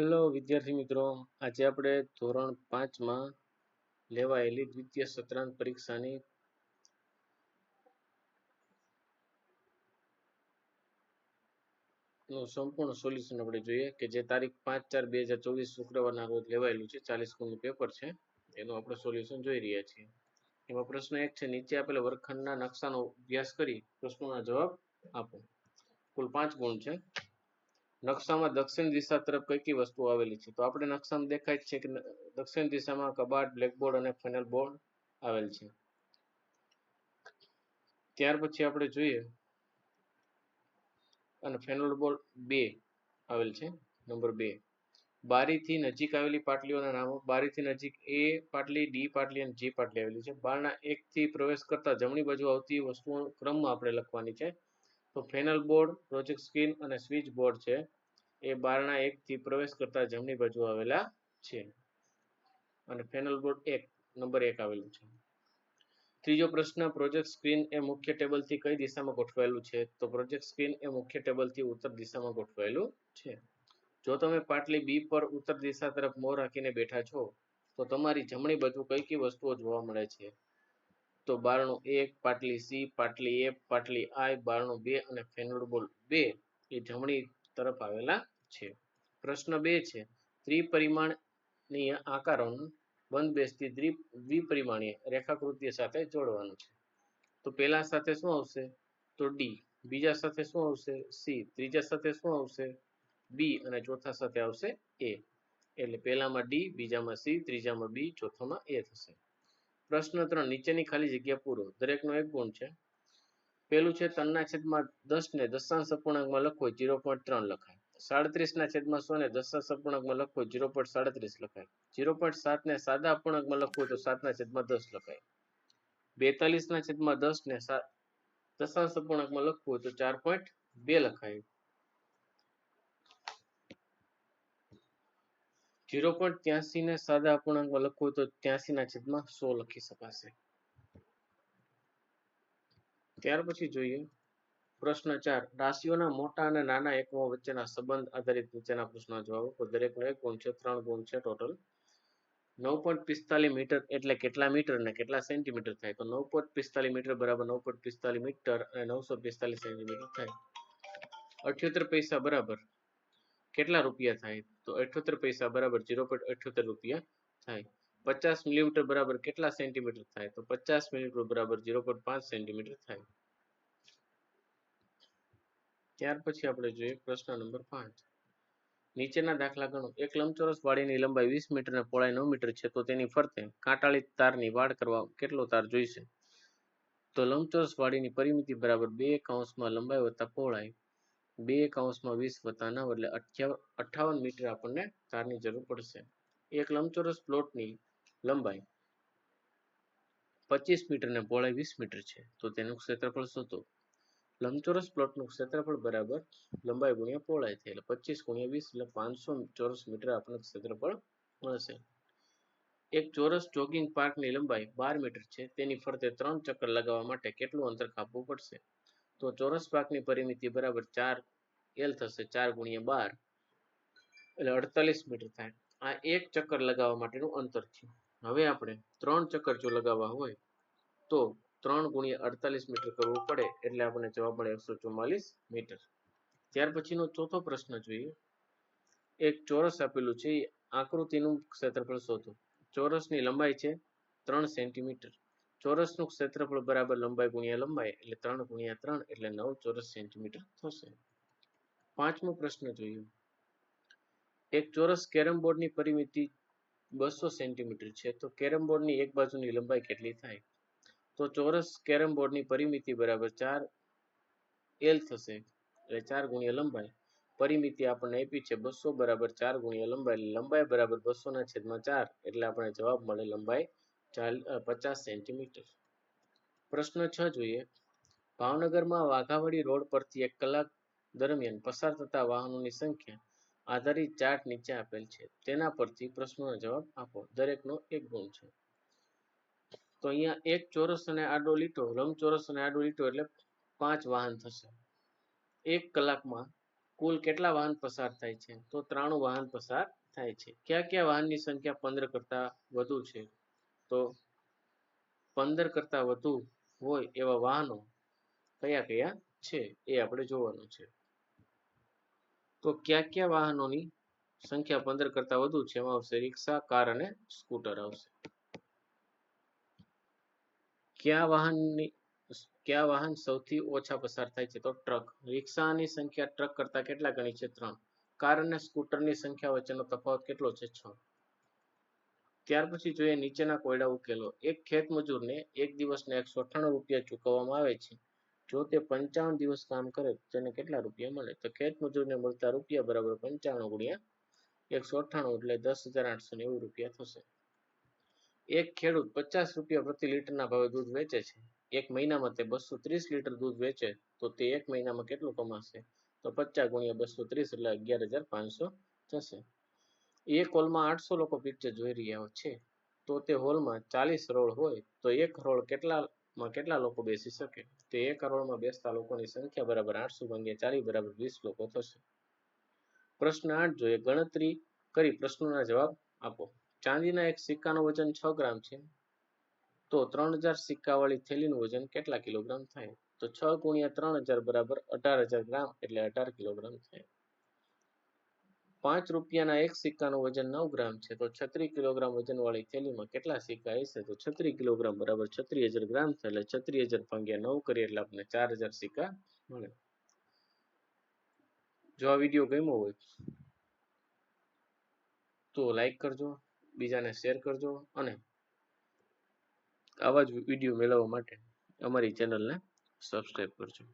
મિત્રો. આજે આપણે ધોરણ પાંચમાં લેવાયેલી દ્વિતીય સત્રાંત પરીક્ષાની સંપૂર્ણ સોલ્યુશન આપણે જોઈએ કે જે તારીખ પાંચ ચાર બે હજાર ચોવીસ શુક્રવારના રોજ લેવાયેલું છે. ચાલીસ ગુણનું પેપર છે. એનું આપણે સોલ્યુશન જોઈ રહ્યા છીએ. એમાં પ્રશ્ન એક છે, નીચે આપેલા વર્ગખંડના નકશાનો અભ્યાસ કરી પ્રશ્નોના જવાબ આપો. કુલ પાંચ ગુણ છે. નકશામાં દક્ષિણ દિશા તરફ કઈ કઈ વસ્તુઓ આવેલી છે? તો આપણે નકશામાં દેખાય છે કે દક્ષિણ દિશામાં કબાટ, બ્લેકબોર્ડ અને ફેનલ બોર્ડ આવેલ છે. ત્યાર પછી આપણે જોઈએ અને ફેનલ બોર્ડ બે આવેલ છે, નંબર બે. બારીથી નજીક આવેલી પાટલીઓના નામો, બારીથી નજીક એ પાટલી, ડી પાટલી અને જી પાટલી આવેલી છે. બારના એકથી પ્રવેશ કરતા જમણી બાજુ આવતી વસ્તુઓ ક્રમમાં આપણે લખવાની છે. તો ફેનલ બોર્ડ પ્રોજેક્ટ સ્ક્રીન અને સ્વિચ બોર્ડ છે. એ બારણા એક થી પ્રવેશ કરતા જમણી બાજુ આવેલા છે. અને ફેનલ બોર્ડ એક નંબર એક આવેલું છે. ત્રીજો પ્રશ્ન પ્રોજેક્ટ સ્ક્રીન એ મુખ્ય ટેબલથી કઈ દિશામાં ગોઠવાયેલું છે? તો પ્રોજેક્ટ સ્ક્રીન એ મુખ્ય ટેબલથી ઉત્તર દિશામાં ગોઠવાયેલું છે. જો તમે પાટલી બી પર ઉત્તર દિશા તરફ મોં રાખીને બેઠા છો, તો તમારી જમણી બાજુ કઈ કઈ વસ્તુઓ જોવા મળે છે? તો બારણું એક પાટલી સી, પાટલી એ, પાટલી આઈ, બારણું બે અને ફેનલ બોર્ડ બે એ જમણી તરફ આવેલા છે. પ્રશ્ન બે છે, ત્રિપરિમાણીય આકારોનું બંધ બેસતી દ્વિ, દ્વિપરિમાણીય રેખાકૃતિ સાથે જોડવાનું છે. તો પહેલા સાથે શું આવશે? તો ડી, બીજા સાથે શું આવશે? સી, ત્રીજા સાથે શું આવશે? બી અને ચોથા સાથે આવશે એ. એટલે પહેલામાં ડી, બીજામાં સી, ત્રીજામાં બી, ચોથામાં એ થશે. પ્રશ્ન ત્રણ, નીચેની ખાલી જગ્યા પૂરો. દરેકનો એક ગુણ છે. પેલું છે, ત્રણના છેદમાં દસ ને દશાંશ અપૂર્ણાંકમાં લખવો જીરો પોઈન્ટ ત્રણ લખાય. સાડત્રીસ ના છેદમાં સો ને દશાંશ અપૂર્ણાંકમાં લખવો જીરો પોઈન્ટ સાડત્રીસ લખાય. જીરો પોઈન્ટ સાત ને સાદા અપૂર્ણાંકમાં લખવું તો સાતના છેદમાં દસ લખાય. બેતાલીસ ના છેદમાં દસ ને સાત દશાંશ અપૂર્ણાંકમાં લખવું તો ચાર પોઈન્ટ બે લખાય. જીરો પોઈન્ટ ત્યાસી ને સાદા અપૂર્ણાંકમાં લખવું તો ત્યાસી ના છેદમાં સો લખી શકાશે. ત્યાર પછી જોઈએ. પ્રશ્ન ચાર. રાશિઓના મોટા અને નાના એકમો વચ્ચેના સંબંધ આધારિત નીચેના પ્રશ્નના જવાબો તો દરેકનો એક ગુણ છે, ત્રણ ગુણ છે ટોટલ નવ પોઈન્ટ પિસ્તાલીસ મીટર એટલે કેટલા મીટર અને કેટલા સેન્ટીમીટર થાય? તો નવ પોઈન્ટ પિસ્તાલીસ મીટર બરાબર નવ પોઈન્ટ પિસ્તાલીસ મીટર અને નવસો પિસ્તાલીસ સેન્ટીમીટર થાય. અઠ્યોતેર પૈસા બરાબર. કેટલા રૂપિયા થાય? તો અઠ્યોતેર પૈસા બરાબર ઝીરો પોઈન્ટ અઠ્યોતેર રૂપિયા થાય. પચાસ મિલીમીટર બરાબર કેટલા સેન્ટીમીટર થાય? તો પચાસ મિલીમીટર બરાબર ઝીરો પોઈન્ટ પાંચ સેન્ટીમીટર થાય. ત્યાર પછી આપણે જોઈએ પ્રશ્ન નંબર પાંચ. નીચેના દાખલા ગણો. એક લંબચોરસ વાડીની લંબાઈ વીસ મીટર અને પહોળાઈ નવ મીટર છે, તો તેની ફરતે કાંટાળી તારની વાડ કરવા કેટલો તાર જોઈશે? તો લંબચોરસ વાડીની પરિમિતિ બરાબર બે કૌંસમાં લંબાઈ વત્તા પહોળાઈ બે કૌંસમાં વીસ વત્તા એટલે અઠ્ઠાવન મીટર આપણને તારની જરૂર પડશે. એક લંબચોરસ પ્લોટની લંબાઈ પચીસ મીટર ને પહોળાઈ વીસ મીટર છે, તો તેનું ક્ષેત્રફળ શોધો. લંબચોરસ પ્લોટનું ક્ષેત્રફળ બરાબર લંબાઈ ગુણ્યા પહોળાઈ થઈ એટલે પચીસ ગુણ્યા વીસ એટલે પાંચસો ચોરસ મીટર આપણને ક્ષેત્રફળ મળશે. એક ચોરસ જોગિંગ પાર્કની લંબાઈ બાર મીટર છે, તેની ફરતે ત્રણ ચક્કર લગાવવા માટે કેટલું અંતર કાપવું પડશે? તો ચોરસ પાકની પરિમિતિ બરાબર ચાર એલ થશે, ચાર ગુણ્યા બાર. એટલે અડતાલીસ મીટર થાય. આ એક ચક્કર લગાવવા માટેનું અંતર છે. હવે આપણે ત્રણ ચક્કર જો લગાવવા હોય, તો ત્રણ ગુણ્યા અડતાલીસ મીટર કરવું પડે એટલે આપણને જવાબ મળે એકસો ચુમ્માલીસ મીટર. ત્યાર પછીનો ચોથો પ્રશ્ન જોઈએ. એક ચોરસ આપેલું છે આકૃતિનું ક્ષેત્રફળ શોધો. ચોરસની લંબાઈ છે ત્રણ સેન્ટીમીટર. ચોરસનું ક્ષેત્રફળ બરાબર લંબાઈ ગુણ્યા લંબાઈ એટલે ત્રણ ગુણ્યા ત્રણ એટલે નવ ચોરસ સેન્ટીમીટર થશે. પાંચમો પ્રશ્ન જોઈએ. એક ચોરસ કેરમ બોર્ડની પરિમિતિ બસો સેન્ટીમીટર છે, તો કેરમ બોર્ડની એક બાજુની લંબાઈ કેટલી થાય? તો ચોરસ કેરમ બોર્ડની પરિમિતિ બરાબર ચાર એલ થશે, એટલે ચાર ગુણ્યા લંબાઈ. પરિમિતિ આપણને આપી છે બસો બરાબર ચાર ગુણ્યા લંબાઈ લંબાઈ બરાબર બસો ના છેદમાં ચાર, એટલે આપણે જવાબ મળે લંબાઈ પચાસ સેન્ટીમીટર. પ્રશ્ન છ જોઈએ. ભાવનગરમાં વાઘાવાડી રોડ પરથી એક કલાક દરમિયાન પસાર થતા વાહનોની સંખ્યા આધારિત ચાર્ટ નીચે આપેલ છે. તેના પરથી પ્રશ્નોનો જવાબ આપો. દરેકનો એક ગુણ છે. તો અહીંયા એક ચોરસ અને આડો લીટો, લંબચોરસ અને આડો લીટો એટલે પાંચ વાહન થશે. એક કલાકમાં કુલ કેટલા વાહન પસાર થાય છે? તો ત્રાણું વાહન પસાર થાય છે. કયા કયા વાહનની સંખ્યા પંદર કરતા વધુ છે? તો પંદર કરતા વધુ હોય એવા વાહનો કયા કયા છે એ આપણે જોવાનું છે. તો કયા કયા વાહનોની સંખ્યા પંદર કરતા વધુ છે એમાં આવશે રિક્ષા, કાર અને સ્કૂટર આવશે. કયા વાહનની, કયા વાહન સૌથી ઓછા પસાર થાય છે? તો ટ્રક. રિક્ષાની સંખ્યા ટ્રક કરતા કેટલા ગણી છે? ત્રણ. કાર અને સ્કૂટરની સંખ્યા વચ્ચેનો તફાવત કેટલો છે? છ. ત્યાર પછી જોઈએ નીચેના કોયડા ઉકેલો, એક ખેત મજૂરને એક દિવસને એકસો અઠ્ઠાણું રૂપિયા ચૂકવવામાં આવે છે. જો તે પંચાવન દિવસ કામ કરે તેને કેટલા રૂપિયા મળે? તો ખેત મજૂરને મળતા રૂપિયા બરાબર પંચાણું ગુણ્યા એકસો અઠ્ઠાણું એટલે દસ હજાર આઠસો નેવું રૂપિયા થશે. એક ખેડૂત પચાસ રૂપિયા પ્રતિ લીટરના ભાવે દૂધ વેચે છે. એક મહિનામાં તે બસો ત્રીસ લીટર દૂધ વેચે, તો તે એક મહિનામાં કેટલું કમાશે? તો પચાસ ગુણ્યા બસો ત્રીસ એટલે અગિયાર હજાર પાંચસો થશે એક હોલમાં આઠસો લોકો પિક્ચર જોઈ રહ્યા છે. તો તે હોલમાં ચાલીસ રોડ હોય, તો એક રોલ કેટલામાં કેટલા લોકો બેસી શકે? તો એક રોડમાં બેસતા લોકોની સંખ્યા બરાબર આઠસો ભાગ્યા ચાલીસ બરાબર વીસ લોકો થશે. પ્રશ્ન આઠ જોઈએ. ગણતરી કરી પ્રશ્નોના જવાબ આપો. ચાંદીના એક સિક્કાનું વજન છ ગ્રામ છે. તો ત્રણ હજાર સિક્કાવાળી થેલીનું વજન કેટલા કિલોગ્રામ થાય? તો છ ગુણ્યા ત્રણ હજાર બરાબર અઢાર હજાર ગ્રામ એટલે અઢાર કિલોગ્રામ થાય. પાંચ રૂપિયાના એક સિક્કાનું વજન નવ ગ્રામ છે, તો છત્રીસ કિલોગ્રામ વજનવાળી થેલીમાં કેટલા સિક્કા હશે? તો છત્રીસ કિલોગ્રામ બરાબર છત્રીસ હજાર ગ્રામ થાય એટલે છત્રીસ હજાર ભાગ્યા નવ કરીએ એટલે આપણે ચાર હજાર સિક્કા મળે. જો આ વીડિયો ગમ્યો હોય તો લાઈક કરજો, બીજાને શેર કરજો અને આવા જ વીડિયો મેળવવા માટે અમારી ચેનલને સબસ્ક્રાઈબ કરજો.